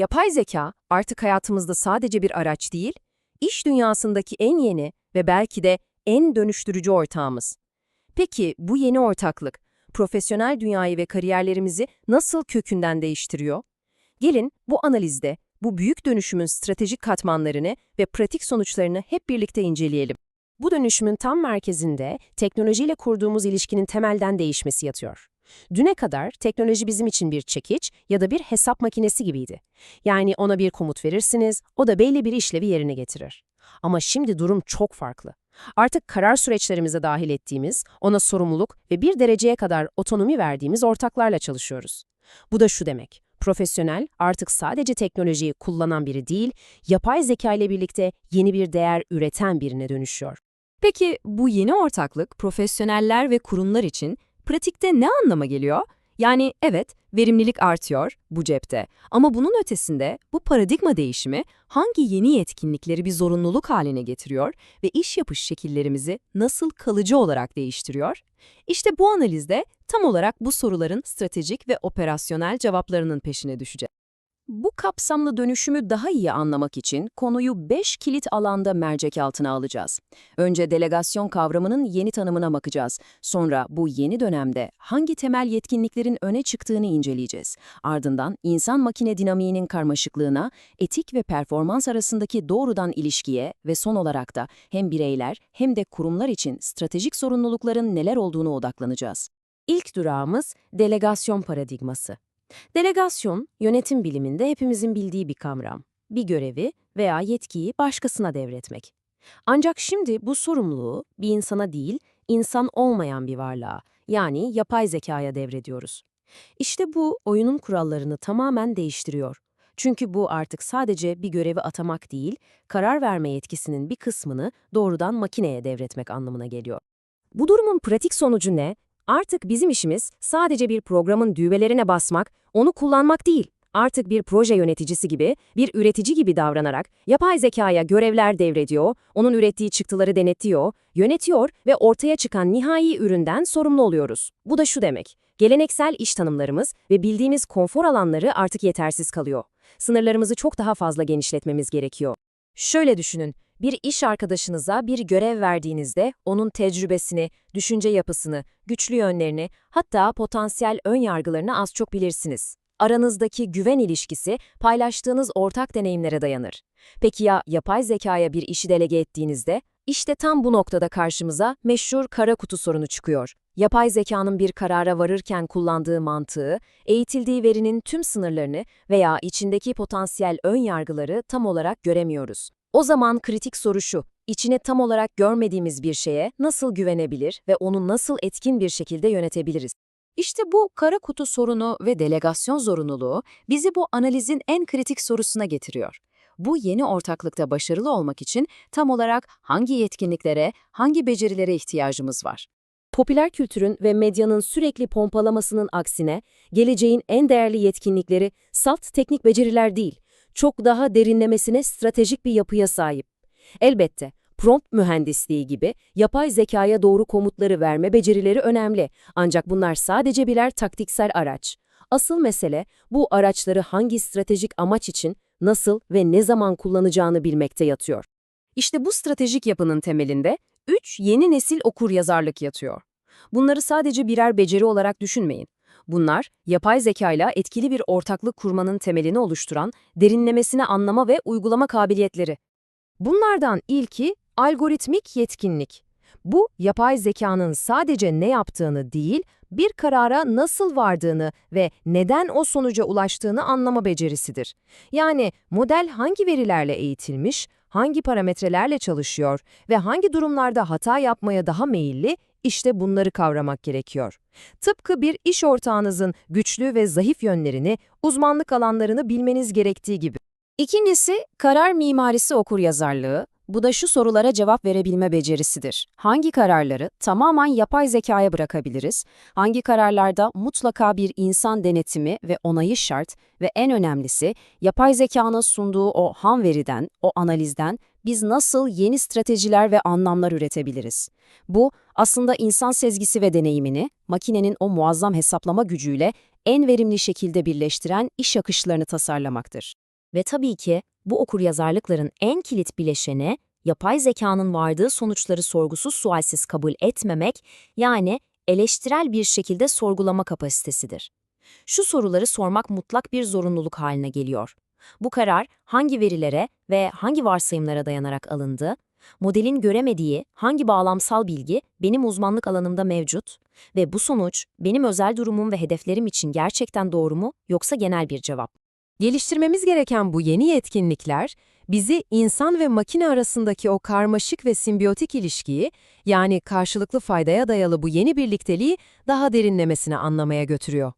Yapay zeka artık hayatımızda sadece bir araç değil, iş dünyasındaki en yeni ve belki de en dönüştürücü ortağımız. Peki bu yeni ortaklık, profesyonel dünyayı ve kariyerlerimizi nasıl kökünden değiştiriyor? Gelin bu analizde bu büyük dönüşümün stratejik katmanlarını ve pratik sonuçlarını hep birlikte inceleyelim. Bu dönüşümün tam merkezinde teknolojiyle kurduğumuz ilişkinin temelden değişmesi yatıyor. Düne kadar teknoloji bizim için bir çekiç ya da bir hesap makinesi gibiydi. Yani ona bir komut verirsiniz, o da belli bir işlevi yerine getirir. Ama şimdi durum çok farklı. Artık karar süreçlerimize dahil ettiğimiz, ona sorumluluk ve bir dereceye kadar otonomi verdiğimiz ortaklarla çalışıyoruz. Bu da şu demek, profesyonel artık sadece teknolojiyi kullanan biri değil, yapay zeka ile birlikte yeni bir değer üreten birine dönüşüyor. Peki bu yeni ortaklık profesyoneller ve kurumlar için pratikte ne anlama geliyor? Yani evet, verimlilik artıyor bu cepte ama bunun ötesinde bu paradigma değişimi hangi yeni yetkinlikleri bir zorunluluk haline getiriyor ve iş yapış şekillerimizi nasıl kalıcı olarak değiştiriyor? İşte bu analizde tam olarak bu soruların stratejik ve operasyonel cevaplarının peşine düşeceğiz. Bu kapsamlı dönüşümü daha iyi anlamak için konuyu 5 kilit alanda mercek altına alacağız. Önce delegasyon kavramının yeni tanımına bakacağız. Sonra bu yeni dönemde hangi temel yetkinliklerin öne çıktığını inceleyeceğiz. Ardından insan-makine dinamiğinin karmaşıklığına, etik ve performans arasındaki doğrudan ilişkiye ve son olarak da hem bireyler hem de kurumlar için stratejik sorumlulukların neler olduğunu odaklanacağız. İlk durağımız delegasyon paradigması. Delegasyon, yönetim biliminde hepimizin bildiği bir kavram. Bir görevi veya yetkiyi başkasına devretmek. Ancak şimdi bu sorumluluğu bir insana değil, insan olmayan bir varlığa, yani yapay zekaya devrediyoruz. İşte bu oyunun kurallarını tamamen değiştiriyor. Çünkü bu artık sadece bir görevi atamak değil, karar verme yetkisinin bir kısmını doğrudan makineye devretmek anlamına geliyor. Bu durumun pratik sonucu ne? Artık bizim işimiz sadece bir programın düğmelerine basmak, onu kullanmak değil. Artık bir proje yöneticisi gibi, bir üretici gibi davranarak yapay zekaya görevler devrediyor, onun ürettiği çıktıları denetliyor, yönetiyor ve ortaya çıkan nihai üründen sorumlu oluyoruz. Bu da şu demek, geleneksel iş tanımlarımız ve bildiğimiz konfor alanları artık yetersiz kalıyor. Sınırlarımızı çok daha fazla genişletmemiz gerekiyor. Şöyle düşünün, bir iş arkadaşınıza bir görev verdiğinizde onun tecrübesini, düşünce yapısını, güçlü yönlerini, hatta potansiyel ön yargılarını az çok bilirsiniz. Aranızdaki güven ilişkisi paylaştığınız ortak deneyimlere dayanır. Peki ya yapay zekaya bir işi delege ettiğinizde? İşte tam bu noktada karşımıza meşhur kara kutu sorunu çıkıyor. Yapay zekanın bir karara varırken kullandığı mantığı, eğitildiği verinin tüm sınırlarını veya içindeki potansiyel ön yargıları tam olarak göremiyoruz. O zaman kritik soru şu, içine tam olarak görmediğimiz bir şeye nasıl güvenebilir ve onu nasıl etkin bir şekilde yönetebiliriz? İşte bu kara kutu sorunu ve delegasyon zorunluluğu bizi bu analizin en kritik sorusuna getiriyor. Bu yeni ortaklıkta başarılı olmak için tam olarak hangi yetkinliklere, hangi becerilere ihtiyacımız var? Popüler kültürün ve medyanın sürekli pompalamasının aksine, geleceğin en değerli yetkinlikleri salt teknik beceriler değil, çok daha derinlemesine stratejik bir yapıya sahip. Elbette, prompt mühendisliği gibi yapay zekaya doğru komutları verme becerileri önemli. Ancak bunlar sadece birer taktiksel araç. Asıl mesele bu araçları hangi stratejik amaç için, nasıl ve ne zaman kullanacağını bilmekte yatıyor. İşte bu stratejik yapının temelinde 3 yeni nesil okur yazarlık yatıyor. Bunları sadece birer beceri olarak düşünmeyin. Bunlar, yapay zekayla etkili bir ortaklık kurmanın temelini oluşturan derinlemesine anlama ve uygulama kabiliyetleri. Bunlardan ilki algoritmik yetkinlik. Bu, yapay zekanın sadece ne yaptığını değil, bir karara nasıl vardığını ve neden o sonuca ulaştığını anlama becerisidir. Yani model hangi verilerle eğitilmiş, hangi parametrelerle çalışıyor ve hangi durumlarda hata yapmaya daha meyilli, işte bunları kavramak gerekiyor. Tıpkı bir iş ortağınızın güçlü ve zayıf yönlerini, uzmanlık alanlarını bilmeniz gerektiği gibi. İkincisi, karar mimarisi okuryazarlığı. Bu da şu sorulara cevap verebilme becerisidir. Hangi kararları tamamen yapay zekaya bırakabiliriz? Hangi kararlarda mutlaka bir insan denetimi ve onayı şart ve en önemlisi yapay zekanın sunduğu o ham veriden, o analizden biz nasıl yeni stratejiler ve anlamlar üretebiliriz? Bu aslında insan sezgisi ve deneyimini makinenin o muazzam hesaplama gücüyle en verimli şekilde birleştiren iş akışlarını tasarlamaktır. Ve tabii ki bu okuryazarlıkların en kilit bileşeni yapay zekanın vardığı sonuçları sorgusuz sualsiz kabul etmemek, yani eleştirel bir şekilde sorgulama kapasitesidir. Şu soruları sormak mutlak bir zorunluluk haline geliyor. Bu karar hangi verilere ve hangi varsayımlara dayanarak alındı? Modelin göremediği hangi bağlamsal bilgi benim uzmanlık alanımda mevcut ve bu sonuç benim özel durumum ve hedeflerim için gerçekten doğru mu yoksa genel bir cevap? Geliştirmemiz gereken bu yeni yetkinlikler, bizi insan ve makine arasındaki o karmaşık ve simbiyotik ilişkiyi, yani karşılıklı faydaya dayalı bu yeni birlikteliği daha derinlemesine anlamaya götürüyor.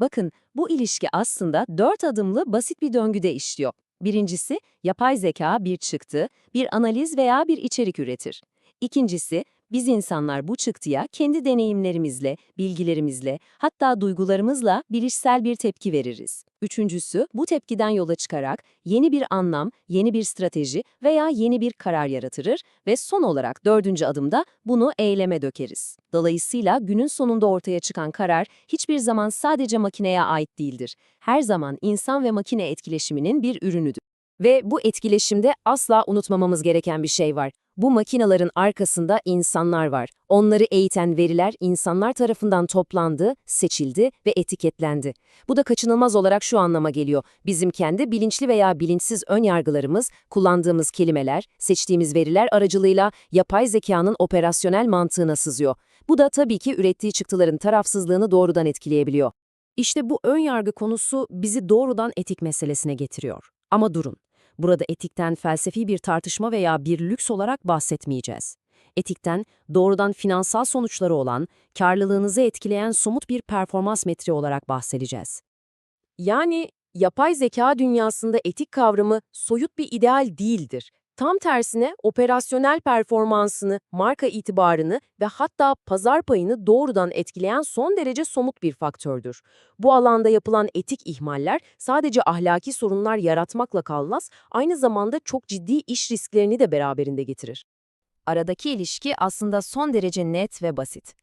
Bakın, bu ilişki aslında dört adımlı basit bir döngüde işliyor. Birincisi, yapay zeka bir çıktı, bir analiz veya bir içerik üretir. İkincisi, biz insanlar bu çıktıya kendi deneyimlerimizle, bilgilerimizle, hatta duygularımızla bilişsel bir tepki veririz. Üçüncüsü, bu tepkiden yola çıkarak yeni bir anlam, yeni bir strateji veya yeni bir karar yaratırır ve son olarak dördüncü adımda bunu eyleme dökeriz. Dolayısıyla günün sonunda ortaya çıkan karar hiçbir zaman sadece makineye ait değildir. Her zaman insan ve makine etkileşiminin bir ürünüdür. Ve bu etkileşimde asla unutmamamız gereken bir şey var. Bu makinaların arkasında insanlar var. Onları eğiten veriler insanlar tarafından toplandı, seçildi ve etiketlendi. Bu da kaçınılmaz olarak şu anlama geliyor. Bizim kendi bilinçli veya bilinçsiz ön yargılarımız, kullandığımız kelimeler, seçtiğimiz veriler aracılığıyla yapay zekanın operasyonel mantığına sızıyor. Bu da tabii ki ürettiği çıktıların tarafsızlığını doğrudan etkileyebiliyor. İşte bu ön yargı konusu bizi doğrudan etik meselesine getiriyor. Ama durun. Burada etikten felsefi bir tartışma veya bir lüks olarak bahsetmeyeceğiz. Etikten doğrudan finansal sonuçları olan, karlılığınızı etkileyen somut bir performans metriği olarak bahsedeceğiz. Yani yapay zeka dünyasında etik kavramı soyut bir ideal değildir. Tam tersine operasyonel performansını, marka itibarını ve hatta pazar payını doğrudan etkileyen son derece somut bir faktördür. Bu alanda yapılan etik ihmaller sadece ahlaki sorunlar yaratmakla kalmaz, aynı zamanda çok ciddi iş risklerini de beraberinde getirir. Aradaki ilişki aslında son derece net ve basit.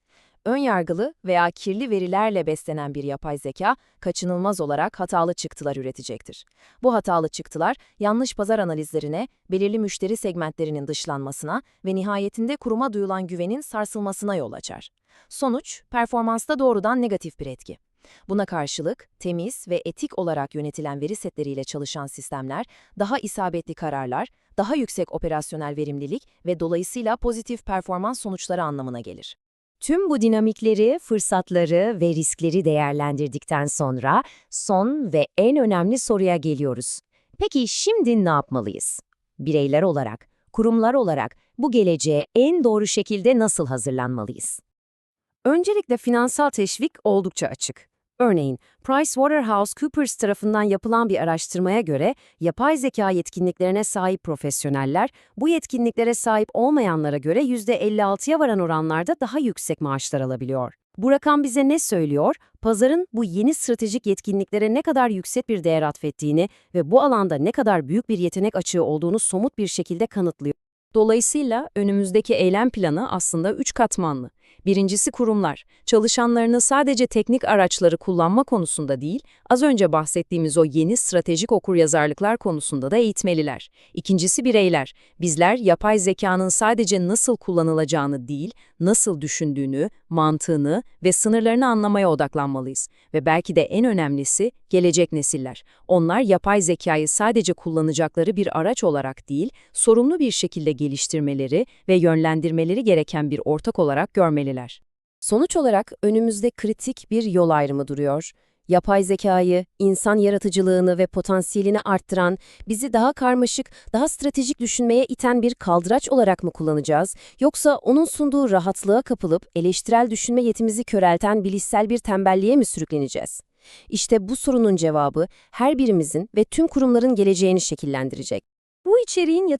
Önyargılı veya kirli verilerle beslenen bir yapay zeka kaçınılmaz olarak hatalı çıktılar üretecektir. Bu hatalı çıktılar yanlış pazar analizlerine, belirli müşteri segmentlerinin dışlanmasına ve nihayetinde kuruma duyulan güvenin sarsılmasına yol açar. Sonuç, performansta doğrudan negatif bir etki. Buna karşılık, temiz ve etik olarak yönetilen veri setleriyle çalışan sistemler, daha isabetli kararlar, daha yüksek operasyonel verimlilik ve dolayısıyla pozitif performans sonuçları anlamına gelir. Tüm bu dinamikleri, fırsatları ve riskleri değerlendirdikten sonra son ve en önemli soruya geliyoruz. Peki şimdi ne yapmalıyız? Bireyler olarak, kurumlar olarak bu geleceğe en doğru şekilde nasıl hazırlanmalıyız? Öncelikle finansal teşvik oldukça açık. Örneğin, PricewaterhouseCoopers tarafından yapılan bir araştırmaya göre yapay zeka yetkinliklerine sahip profesyoneller, bu yetkinliklere sahip olmayanlara göre %56'ya varan oranlarda daha yüksek maaşlar alabiliyor. Bu rakam bize ne söylüyor? Pazarın bu yeni stratejik yetkinliklere ne kadar yüksek bir değer atfettiğini ve bu alanda ne kadar büyük bir yetenek açığı olduğunu somut bir şekilde kanıtlıyor. Dolayısıyla önümüzdeki eylem planı aslında üç katmanlı. Birincisi kurumlar. Çalışanlarını sadece teknik araçları kullanma konusunda değil, az önce bahsettiğimiz o yeni stratejik okuryazarlıklar konusunda da eğitmeliler. İkincisi bireyler. Bizler yapay zekanın sadece nasıl kullanılacağını değil, nasıl düşündüğünü, mantığını ve sınırlarını anlamaya odaklanmalıyız. Ve belki de en önemlisi gelecek nesiller. Onlar yapay zekayı sadece kullanacakları bir araç olarak değil, sorumlu bir şekilde geliştirmeleri ve yönlendirmeleri gereken bir ortak olarak görmeliler. Sonuç olarak önümüzde kritik bir yol ayrımı duruyor. Yapay zekayı, insan yaratıcılığını ve potansiyelini arttıran, bizi daha karmaşık, daha stratejik düşünmeye iten bir kaldıraç olarak mı kullanacağız? Yoksa onun sunduğu rahatlığa kapılıp eleştirel düşünme yetimizi körelten bilişsel bir tembelliğe mi sürükleneceğiz? İşte bu sorunun cevabı her birimizin ve tüm kurumların geleceğini şekillendirecek. Bu içeriğin yatırım